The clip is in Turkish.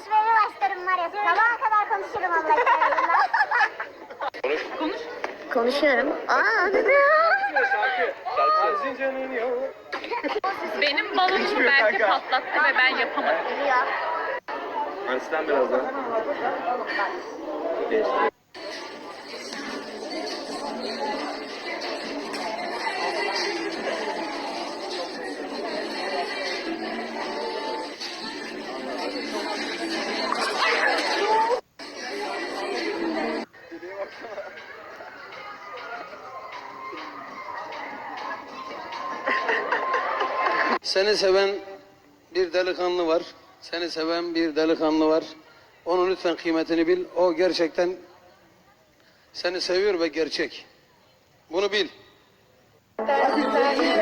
konuşmaya başlarım var ya. Sabaha kadar konuşurum Allah Konuş. Konuşuyorum. Aa, Benim balonumu belki patlattı ve ben yapamadım. Yok. Arasından biraz daha. Geçti. Seni seven bir delikanlı var. Seni seven bir delikanlı var. Onun lütfen kıymetini bil. O gerçekten seni seviyor ve gerçek. Bunu bil. Merve Bela